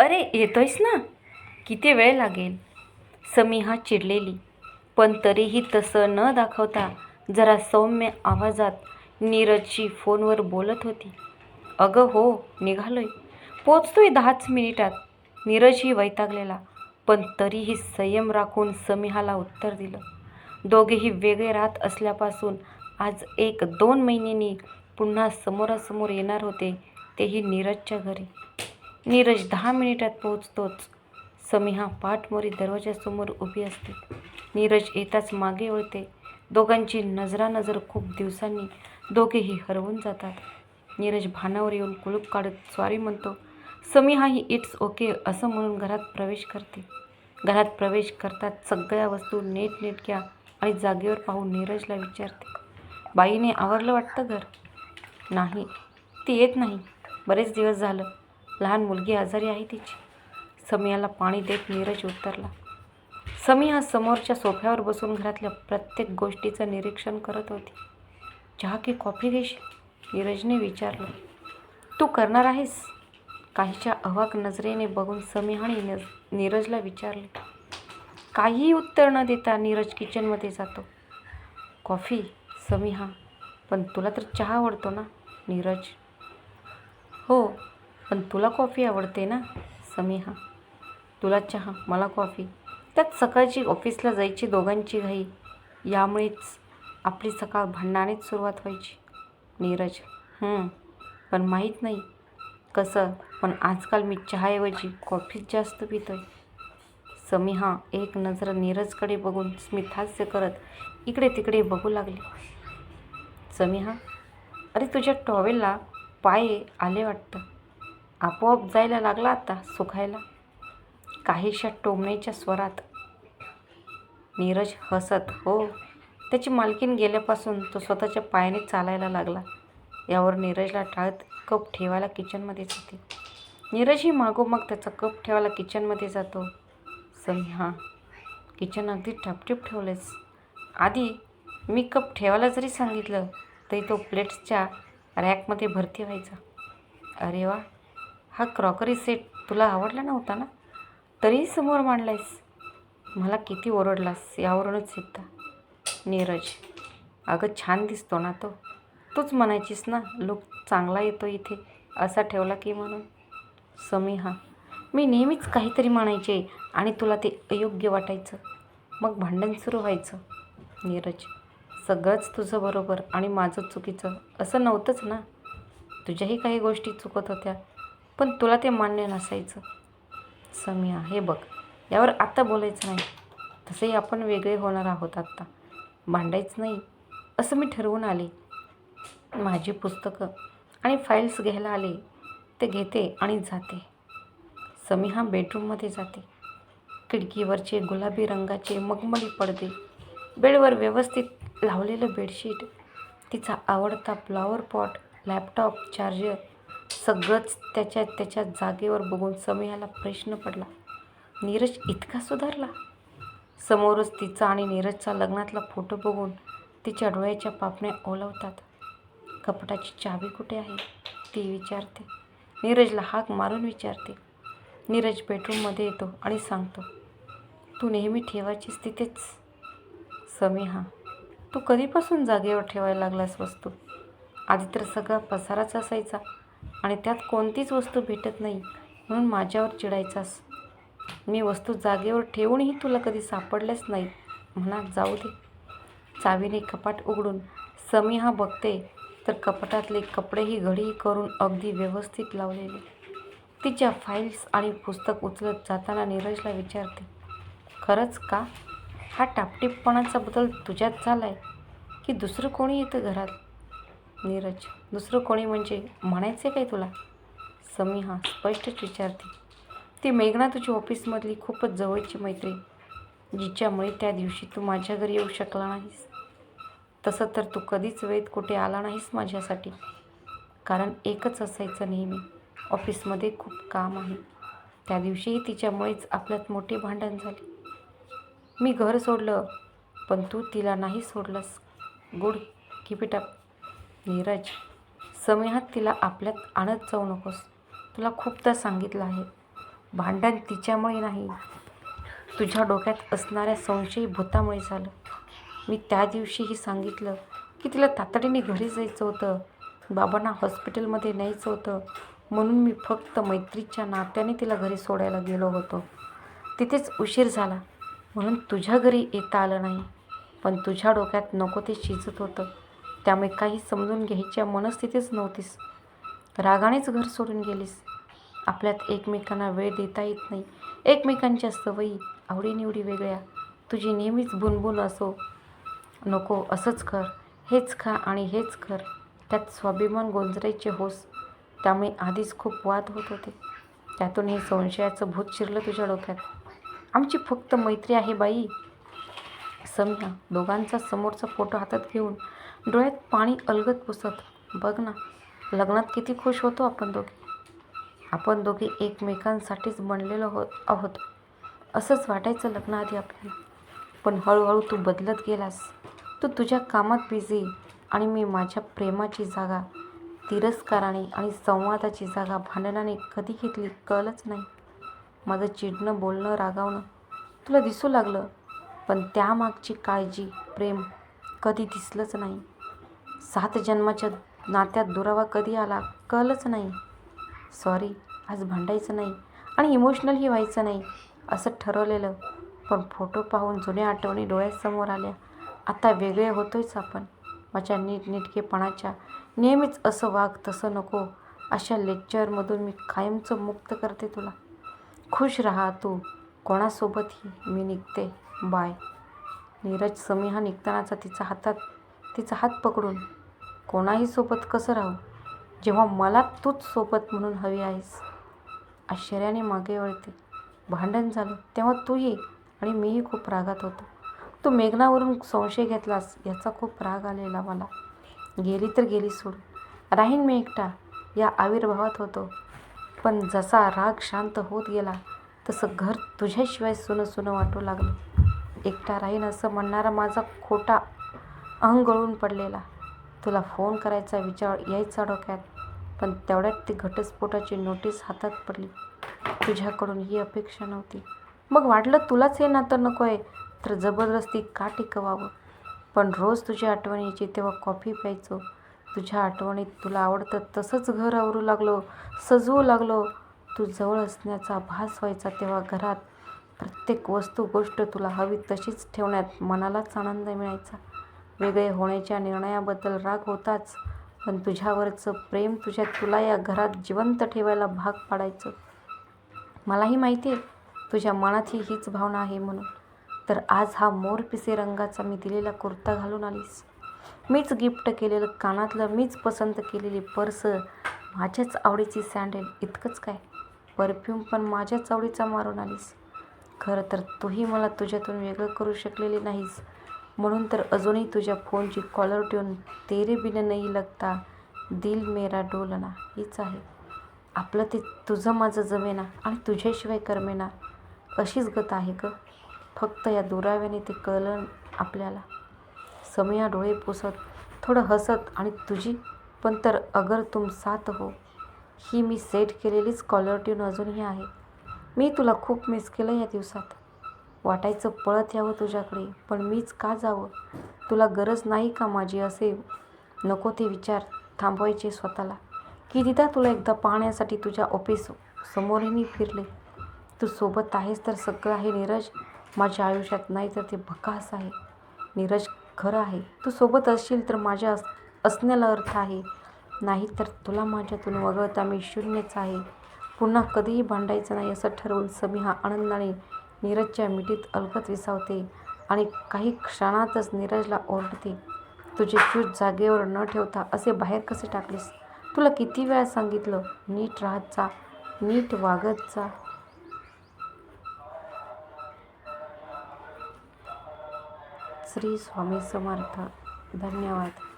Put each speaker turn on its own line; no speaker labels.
अरे येतोयस ना? किती वेळ लागेल? समीहा चिडलेली. पण तरीही तसं न दाखवता जरा सौम्य आवाजात नीरजशी फोनवर बोलत होती. अगं हो निघालोय. पोचतोय दहाच मिनिटात. नीरजही वैतागलेला पण तरीही संयम राखून समीहाला उत्तर दिलं. दोघेही वेगळे राहत असल्यापासून आज एक दोन महिन्यांनी पुन्हा समोरासमोर येणार होते तेही नीरजच्या घरी. नीरज दहा मिनिटात पोहोचतोच. समीहा पाठमोरी दरवाजासमोर उभी असते. नीरज येताच मागे वळते. दोघांची नजरानजर खूप दिवसांनी दोघेही हरवून जातात. नीरज भानावर येऊन कुलूप काढत स्वारी म्हणतो समिहाही इट्स ओके असं म्हणून घरात प्रवेश करते. घरात प्रवेश करतात सगळ्या वस्तू नेटनेटक्या आणि जागेवर पाहून नीरजला विचारते बाईने आवरलं वाटतं घर? नाही ती येत नाही. बरेच दिवस झालं. लहान मुलगी आजारी आहे तिची. समियाला पाणी देत नीरज उतरला. समी हा समोरच्या सोफ्यावर बसून घरातल्या प्रत्येक गोष्टीचं निरीक्षण करत होती. चहा की कॉफी घेशील? नीरजने विचारलं. तू करणार आहेस? काहीच्या अवाक नजरेने बघून समिहाने नज नीरजला विचारले. काहीही उत्तर न देता नीरज किचनमध्ये जातो. कॉफी? समिहा. पण तुला तर चहा आवडतो ना? नीरज. हो पण तुला कॉफी आवडते ना समीहा? तुला चहा मला कॉफी? त्यात सकाळची ऑफिसला जायची दोघांची घाई यामुळेच आपली सकाळ भांडणानेच सुरुवात व्हायची. नीरज पण माहीत नाही कसं पण आजकाल मी चहाऐवजी कॉफीच जास्त पितो आहे समीहा एक नजर नीरजकडे बघून स्मितहास्य करत इकडे तिकडे बघू लागली. समीहा अरे तुझ्या टॉवेलला पाय आले वाटतं. आपोआप जायला लागला आता सुखायला. काहीशा टोमण्याच्या स्वरात. नीरज हसत हो. त्याची मालकीन गेल्यापासून तो स्वतःच्या पायाने चालायला लागला. यावर नीरजला टाळत कप ठेवायला किचनमध्ये जाते. नीरजही मागोमाग त्याचा कप ठेवायला किचनमध्ये जातो. समिहा किचन अगदी ठपठीप ठेवलेस आधी मी कप ठेवायला जरी सांगितलं तरी तो प्लेट्सच्या रॅकमध्ये भरती व्हायचा. अरे वा. हा क्रॉकरी सेट तुला आवडला नव्हता ना? तरीही समोर मांडलायस. मला किती ओरडलास यावरूनच सिद्धा. नीरज अगं छान दिसतो ना तो. तूच म्हणायचीस ना लुक चांगला येतो इथे असा ठेवला की म्हणून. समी हा मी नेहमीच काहीतरी म्हणायचे आणि तुला ते अयोग्य वाटायचं. मग भांडण सुरू व्हायचं. नीरज सगळंच तुझं बरोबर आणि माझं चुकीचं असं नव्हतंच ना. तुझ्याही काही गोष्टी चुकत होत्या. पण तुला ते मान्य नसायचं. समिया हे बघ यावर आत्ता बोलायचं नाही. तसंही आपण वेगळे होणार आहोत आत्ता. भांडायचं नाही असं मी ठरवून आले. माझी पुस्तकं आणि फाईल्स घ्यायला आले. ते घेते आणि जाते. समिहा बेडरूममध्ये जाते. खिडकीवरचे गुलाबी रंगाचे मगमली पडदे बेडवर व्यवस्थित लावलेलं बेडशीट तिचा आवडता फ्लॉवर पॉट लॅपटॉप चार्जर सगळंच त्याच्या त्याच्या जागेवर बघून समयाला प्रश्न पडला. नीरज इतका सुधारला. समोरच तिचा आणि नीरजचा लग्नातला फोटो बघून तिच्या डोळ्याच्या पापण्या ओलवतात. कपटाची चावी कुठे आहे? ती विचारते. नीरजला हाक मारून विचारते. नीरज बेडरूममध्ये येतो आणि सांगतो तू नेहमी ठेवायचीस तिथेच समीहा तू कधीपासून जागेवर ठेवायला लागलास वस्तू? आधी तर सगळा पसाराच असायचा. आणि त्यात कोणतीच वस्तू भेटत नाही. म्हणून माझ्यावर चिडायचास. मी वस्तू जागेवर ठेवूनही तुला कधी सापडल्याच नाही. म्हणा जाऊ दे. चावीने कपाट उघडून समी हा बघते तर कपाटातले कपडेही घडी करून अगदी व्यवस्थित लावलेले. तिच्या फाईल्स आणि पुस्तक उचलत जाताना नीरजला विचारते खरंच का? हा टापटीपणाचा बदल तुझ्यात झाला आहे की दुसरं कोणी येतं घरात? नीरज दुसरं कोणी म्हणजे म्हणायचे काय तुला? समिहा स्पष्टच विचारते. ती मेघना तुझी ऑफिसमधली खूपच जवळची मैत्री जिच्यामुळे त्या दिवशी तू माझ्या घरी येऊ शकला नाहीस. तसं तर तू कधीच वेळेत कुठे आला नाहीस माझ्यासाठी. कारण एकच असायचं नेहमी ऑफिसमध्ये खूप काम आहे. त्या दिवशीही तिच्यामुळेच आपल्यात मोठी भांडण झाले. मी घर सोडलं पण तू तिला नाही सोडलंस. Good keep it up Neeraj. समिहात तिला आपल्यात आणत जाऊ नकोस. तुला खूपदा सांगितलं आहे. भांडण तिच्यामुळे नाही. तुझ्या डोक्यात असणाऱ्या संशयी भूतामुळे झालं. मी त्या दिवशीही सांगितलं की तिला तातडीने घरी जायचं होतं. बाबांना हॉस्पिटलमध्ये न्यायचं होतं. म्हणून मी फक्त मैत्रीच्या नात्याने तिला घरी सोडायला गेलो होतो. तिथेच उशीर झाला. म्हणून तुझ्या घरी येता आलं नाही. पण तुझ्या डोक्यात नको ते शिजत होतं. त्यामुळे काही समजून घ्यायच्या मनस्थितीच नव्हतीस. रागानेच घर सोडून गेलीस. आपल्यात एकमेकांना वेळ देता येत नाही. एकमेकांच्या सवयी आवडीनिवडी वेगळ्या. तुझी नेहमीच भुनभुन असो. नको असंच कर. हेच खा आणि हेच कर. त्यात स्वाभिमान गोंजरायचे होस. त्यामुळे आधीच खूप वाद होत होते. त्यातून हे संशयाचं भूत शिरलं तुझ्या डोक्यात. आमची फक्त मैत्री आहे बाई. समजा दोघांचा समोरचा फोटो हातात घेऊन डोळ्यात पाणी अलगत पुसत. बघ ना लग्नात किती खुश होतो आपण दोघे. आपण दोघे एकमेकांसाठीच बनलेलो हो आहोत. असंच वाटायचं लग्नाआधी आपल्याला. पण हळूहळू तू बदलत गेलास. तू तुझ्या कामात बिझी आणि मी माझ्या प्रेमाची जागा तिरस्काराने आणि संवादाची जागा भांडणाने कधी घेतली कळलंच नाही. माझं चिडणं बोलणं रागावणं तुला दिसू लागलं पण त्यामागची काळजी प्रेम कधी दिसलंच नाही. सात जन्माच्या नात्यात दुरावा कधी आला कळलंच नाही. सॉरी आज भांडायचं नाही आणि इमोशनलही व्हायचं नाही असं ठरवलेलं. पण फोटो पाहून जुन्या आठवणी डोळ्यासमोर आल्या. आता वेगळे होतोयच आपण. माझ्या नीटनेटकेपणाच्या नेहमीच असं वाघ तसं नको. अशा लेक्चरमधून मी कायमचं मुक्त करते तुला. खुश राहा तू. कोणासोबतही मी निघते. बाय नीरज समीहा निघतानाचा तिचा हातात तिचा हात पकडून कोणाही सोबत कसं राहू? जेव्हा मला तूच सोबत म्हणून हवी आहेस. आश्चर्याने मागे वळते. भांडण झालं. तेव्हा तू ये आणि मीही खूप रागात होतो. तू मेघनावरून संशय घेतलास? याचा खूप राग आलेला मला. गेली तर गेली सोड. राहीन मी एकटा. या आविर्भावात होतो. पण जसा राग शांत होत गेला तसं घर तुझ्याशिवाय सुनं सुनं वाटू लागलं. एकटा राहीन असं म्हणणारा माझा खोटा अंग गळून पडलेला. तुला फोन करायचा विचार यायचा डोक्यात पण तेवढ्यात ती घटस्फोटाची नोटीस हातात पडली. तुझ्याकडून ही अपेक्षा नव्हती. मग वाटलं तुलाच हे नातं नको आहे तर जबरदस्ती का टिकवावं? पण रोज तुझ्या आठवण यायची तेव्हा कॉफी प्यायचो. तुझ्या आठवणीत तुला आवडतं तसंच घर आवरू लागलो सजवू लागलो. तू जवळ असण्याचा भास व्हायचा तेव्हा घरात. प्रत्येक वस्तू गोष्ट तुला हवी तशीच ठेवण्यात मनालाच आनंद मिळायचा. वेगळे होण्याच्या निर्णयाबद्दल राग होताच. पण तुझ्यावरचं प्रेम तुझ्या तुला या घरात जिवंत ठेवायला भाग पाडायचं. मलाही माहिती आहे तुझ्या मनात ही हीच भावना आहे म्हणून. तर आज हा मोरपिसे रंगाचा मी दिलेला कुर्ता घालून आलीस. मीच गिफ्ट केलेलं कानातलं मीच पसंत केलेली पर्स माझ्याच आवडीची सँडेल इतकंच काय? परफ्यूम पण माझ्याच आवडीचा मारून आलीस. खरं तर तूही मला तुझ्यातून वेगळं करू शकलेली नाहीस. म्हणून तर अजूनही तुझ्या फोनची कॉलर ट्यून तेरे बिन नाही लगता दिल मेरा डोलना हीच आहे. आपलं ते तुझं माझं जमेना आणि तुझ्याशिवाय करमेना अशीच गत आहे ग. फक्त या दुराव्याने ते कळलं आपल्याला. समया डोळे पुसत थोडं हसत आणि तुझी पण तर अगर तुम साथ हो. ही मी सेट केलेलीच कॉलर ट्यून अजूनही आहे. मी तुला खूप मिस केलं या दिवसात. वाटायचं पळत यावं तुझ्याकडे पण मीच का जावं? तुला गरज नाही का माझी असे? नको ते विचार थांबवायचे स्वतःला. कितीदा तुला एकदा पाहण्यासाठी तुझ्या ऑफिस समोरही मी फिरले. तू सोबत आहेस तर सगळं आहे नीरज. माझ्या आयुष्यात नाही तर ते भकास आहे. नीरज खरं आहे. तू सोबत असशील तर माझ्या अस असण्याला अर्थ आहे. नाही तर तुला माझ्यातून वगळता मी शून्यच आहे. पुन्हा कधीही भांडायचं नाही असं ठरवून समिहा आनंदाने नीरजच्या मिठीत अलगत विसावते आणि काही क्षणातच नीरजला ओरडते तुझे शूज जागेवर न ठेवता असे बाहेर कसे टाकलेस? तुला किती वेळा सांगितलं नीट राहत जा नीट वागत जा. श्री स्वामी समर्थ. धन्यवाद.